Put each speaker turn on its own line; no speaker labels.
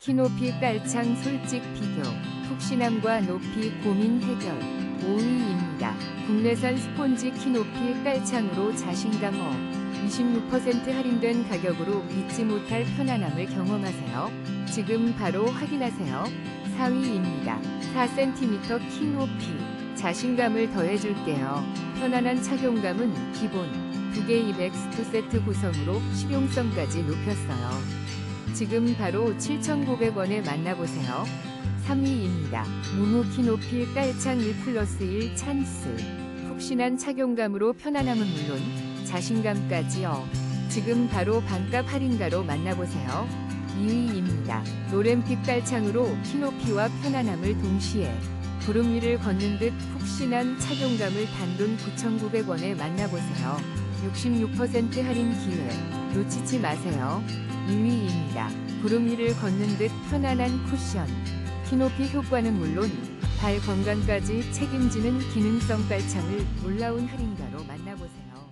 키 높이 깔창 솔직 비교, 푹신함과 높이 고민 해결 5위입니다. 국내산 스폰지 키 높이 깔창으로 자신감 업 26% 할인된 가격으로 잊지 못할 편안함을 경험하세요. 지금 바로 확인하세요. 4위입니다. 4cm 키 높이 자신감을 더해줄게요. 편안한 착용감은 기본 2개 이백스 2세트 구성으로 실용성까지 높였어요. 지금 바로 7,900원에 만나보세요. 3위입니다. 무무 키높이 깔창 1 플러스 1 찬스. 푹신한 착용감으로 편안함은 물론 자신감까지요. 지금 바로 반값 할인가로 만나보세요. 2위입니다. 노램픽 깔창으로 키높이와 편안함을 동시에 구름 위를 걷는 듯 푹신한 착용감을 단돈 9,900원에 만나보세요. 66% 할인 기회 놓치지 마세요. 2위입니다. 구름 위를 걷는 듯 편안한 쿠션. 키 높이 효과는 물론 발 건강까지 책임지는 기능성 깔창을 놀라운 할인가로 만나보세요.